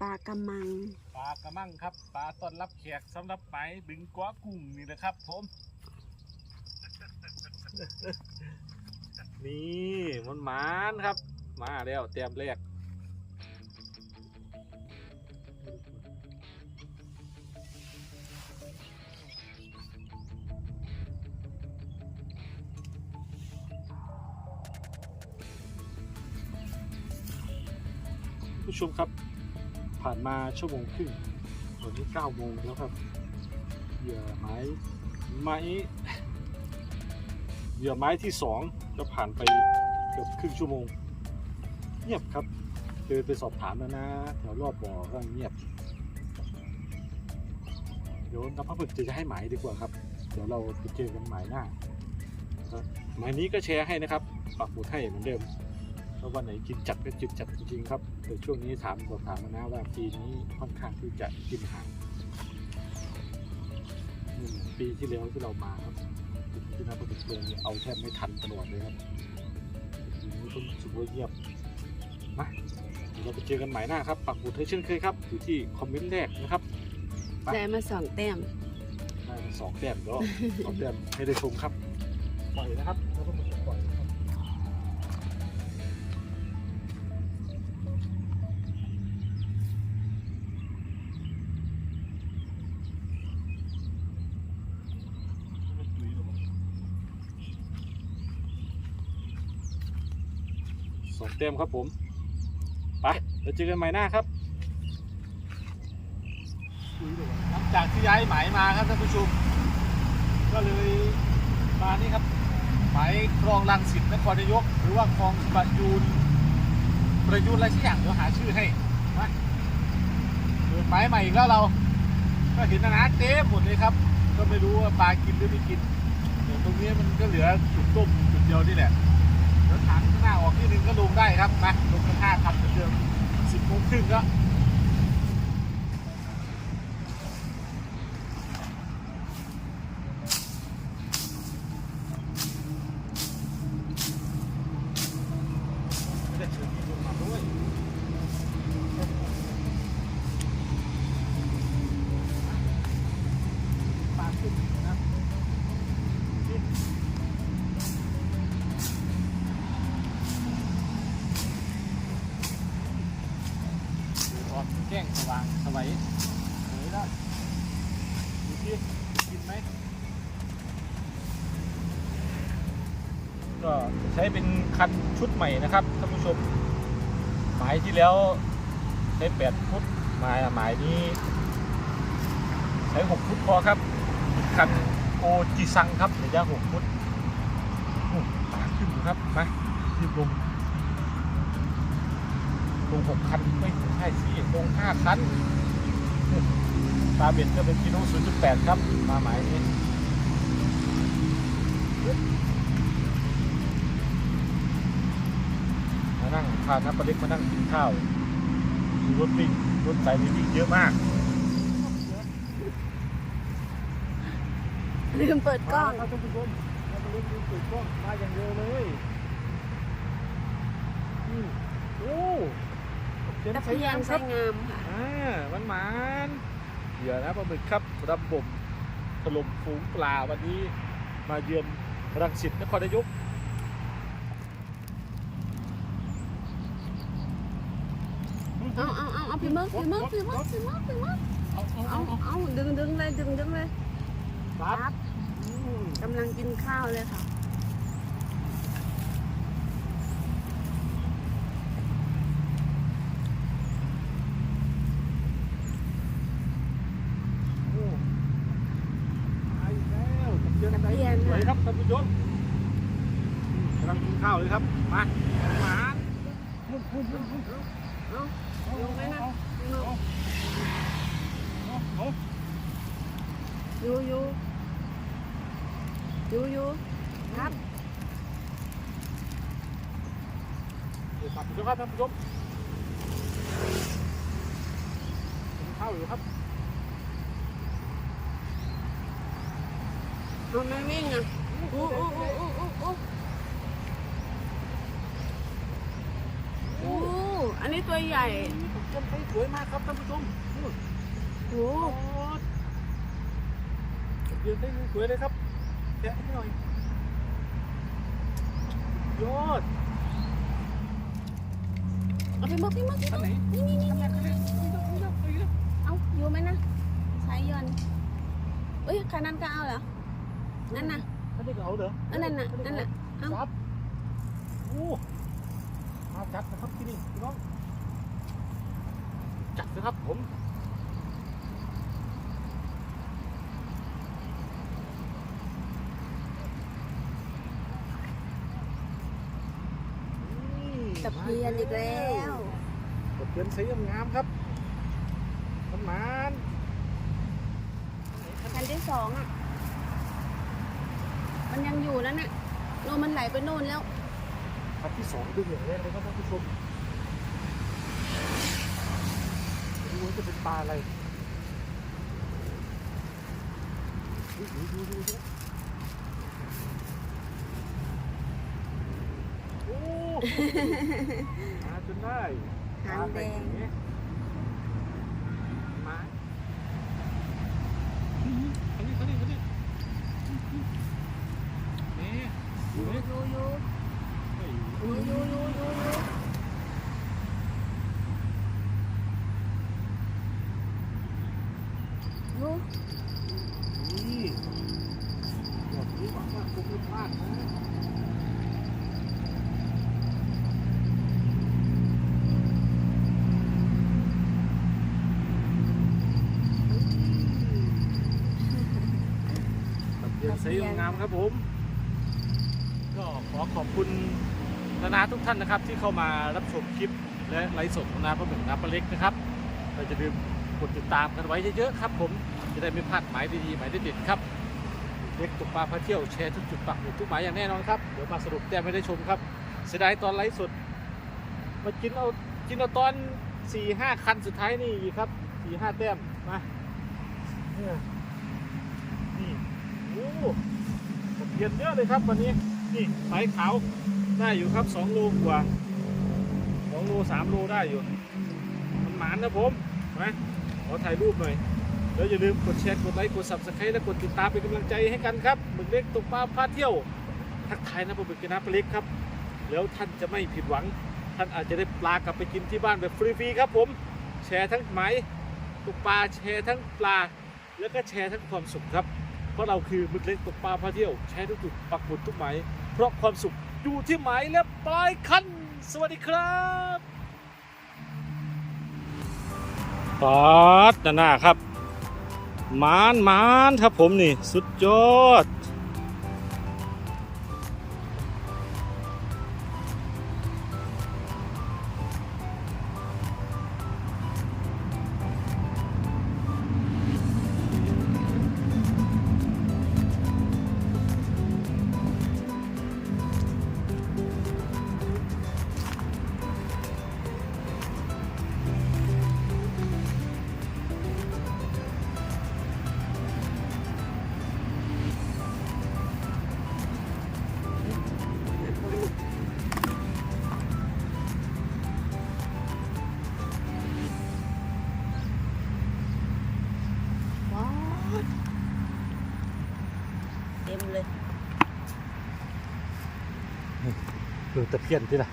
ปลากระมัง ปลากระมังครับปลาต้อนรับแขกสำหรับไปบึงกัวกุ้งนี่นะครับ ผม นี่มันหมานครับ มาแล้วเตรียมแรกผู้ชมครับ ผ่านมาชั่วโมงครึ่งตอนนี้เก้าโมงแล้วครับ เหยื่อไม้ไม้เหยื่อไม้ที่สองก็ผ่านไปเกือบครึ่งชั่วโมง เงียบครับเดินไปสอบถามแล้วนะแถวรอบบ่อก็เงียบเดี๋ยวน้ำพักผึกจะให้หมายดีกว่าครับ เดี๋ยวเราไปเจอกันหมายหน้าหมายนี้ก็แชร์ให้นะครับปักหมุดให้เหมือนเดิม ถ้าวันไหนกินจัดก็จุดจัดจริงๆครับ แต่ช่วงนี้ถามสอบถามมานะว่าปีนี้ค่อนข้างที่จะกินห่างอืมปีที่แล้วที่เรามาครับที่น้าประดิษฐ์เลยเอาแทบไม่ทันตลอดเลยครับปีนี้ก็รู้สึกว่าเงียบมาเดี๋ยวเราไปเจอกันใหม่หน้าครับปักหมุดให้เช่นเคยครับอยู่ที่คอมเมนต์แรกนะครับไปได้มาสองแต้มได้มาสองแต้มก็สองแต้มให้ได้ชมครับปล่อยนะครับแล้วก็มันจะปล่อย สองแต้มครับผม ไปแล้วเจอกันใหม่หน้าครับ หลังจากที่ย้ายหมมาครับท่านผู้ชม ก็เลยมานี่ครับหมคลองลังสิตนครนายก หรือว่าคลองประยูนประยูนอะไรสักอย่างเดี๋ยวหาชื่อให้มาเปิดหมายใหม่อีกแล้วเรา ก็เห็นนะนะเต็มหมดเลยครับ ก็ไม่รู้ว่าปลากินหรือไม่กินตรงนี้มันก็เหลือจุดต้มจุดเดียวนี่แหละ เดี๋ยวถังข้างหน้าออกที่หนึ่งก็ลงได้ครับมาลงกันห้าคันเหมือนเดิมสิบโมงครึ่งก็ ก็ใช้เป็นคันชุดใหม่นะครับท่านผู้ชม หมายที่แล้วใช้แปดฟุตหมายหมายนี้ ใช้หกฟุตพอครับคันโอจิซังครับระยะหกฟุตโอ้ปาขึ้นครับมารีบลงลงหกคันไม่ใช่สิลงห้าคันปลาเบ็ดก็เป็นกิโลศูนย์จุดแปดครับ มาหมายนี้ พาทัพปลาเล็กมานั่งกินข้าวดูรถวิ่งรถสายนี้วิ่งเยอะมากลืมเปิดกล้องมาครับท่านผู้ชมทัพปลาเล็กวิ่งเปิดกล้องมาอย่างเร็วเลยนี่โอ้เขียนตะใช้เพียงานนคใช้รับงามค่ะอ่ามันหมานเหยื่อนะปลาหมึกครับระบบถล่มฝูงปลาวันนี้ มาเยือนรังสิตนครนายก เอาเอาเอาเอาพี่มึกพี่มึกพี่มึกพี่มึกพี่มึกเอาเอาเอาดึงดึงเลยดึงดึงเลยครับกำลังกินข้าวเลยค่ะโอ้มาอีกแล้วตะเพียนใจสวยครับท่านผู้ชมกำลังกินข้าวเลยครับ มาหมาไหมนะพี่มึก เอา ยูยูยูยูครับเดี๋ยวตัดอยู่ครับท่านผู้ชมกินข้าวอยู่ครับเอาไม่วิ่งอะอู้อู้อู้อู้อู้อู้อู้อันนี้ตัวใหญ่ผมจำไปวยมากครับท่านผู้ชมนู่นโอ้โอ้ ยืนได้สวยเลยครับแกะให้หน่อยยอดเอาพี่มึกพี่มึกพี่อันมึกไหนนี่นี่นี่อันไหนอันไหนนี่ต้องนี่ต้องนี่ต้องเอาอยู่ไหมนะใช้ยนต์เอ้ยคันนั้นก็เอาเหรอนั่นน่ะอันนี้ก็เอาเหรออันนั้นน่ะนั่นน่ะเอาจับโอ้มาจัดนะครับที่นี่พี่น้องจัดนะครับผม ตะเพียนอีกแล้วตะเพียนสีงามๆครับมันหมานคันที่สองอะ มันยังอยู่นั่นน่ะโนมันไหลไปโน่นแล้วครับที่สองดึงอย่างแรกเลยครับท่านผู้ชมดูว่าจะเป็นปลาอะไรดูดูดูดู ดูโอ้มาจนได้หางแดง มาอันนี้อันนี้อันนี้นี่ดู ยู นี่ ยูยู เฮ้ย ยูยูยูยูยูยู นี่แบบนี้หวังว่าคงไม่พลาดนะ ตะเพียงามครับผม ก็ขอขอบคุณนานาทุกท่านนะครับ ที่เข้ามารับชมคลิปและไลฟ์สดของนาประหมึกนาปลาเล็กนะครับเราจะลืมกดติดตามกันไว้เยอะๆครับ ผมจะได้ไม่พลาดหมายดีๆหมายเด็ดๆครับเล็กตกปลาพาเที่ยวแชร์ทุกจุดปักหมุดทุกหมายอย่างแน่นอนครับเดี๋ยวมาสรุปแต้มไม่ได้ชมครับเสียดายตอนไลฟ์สดมากินเอากินเอาตอนสี่ห้าคันสุดท้ายนี่อีกครับสี่ห้าแต้มมาเนี่ ยนี่โอ้เพียนเยอะเลยครับวันนี้ นี่สายขาวได้อยู่ครับ2โลกว่า2โล3โลได้อยู่ มันหมานนะผมนะขอถ่ายรูปหน่อย แล้วอย่าลืมกดแชร์ กดไลค์ กด subscribe และกดติดตามเป็นกำลังใจให้กันครับหมึกเล็กตกปลาพาเที่ยว ทักทายนะปลาหมึกกินน้ำปลาเล็กครับ แล้วท่านจะไม่ผิดหวัง ท่านอาจจะได้ปลากลับไปกินที่บ้านแบบฟรีๆครับผม แชร์ทั้งไหมตกปลาแชร์ทั้งปลา แล้วก็แชร์ทั้งความสุขครับ ราะเราคือมึกเล็กตกปลาพาเที่ยวแชร์ทุกจุดปักหมุดทุกหมายเพราะความสุขอยู่ที่หมายและปลายคัน สวัสดีครับปอดหน้าครับมานมานครับผมนี่ สุดยอด เต็มเลยดูตะเพียนที่ละ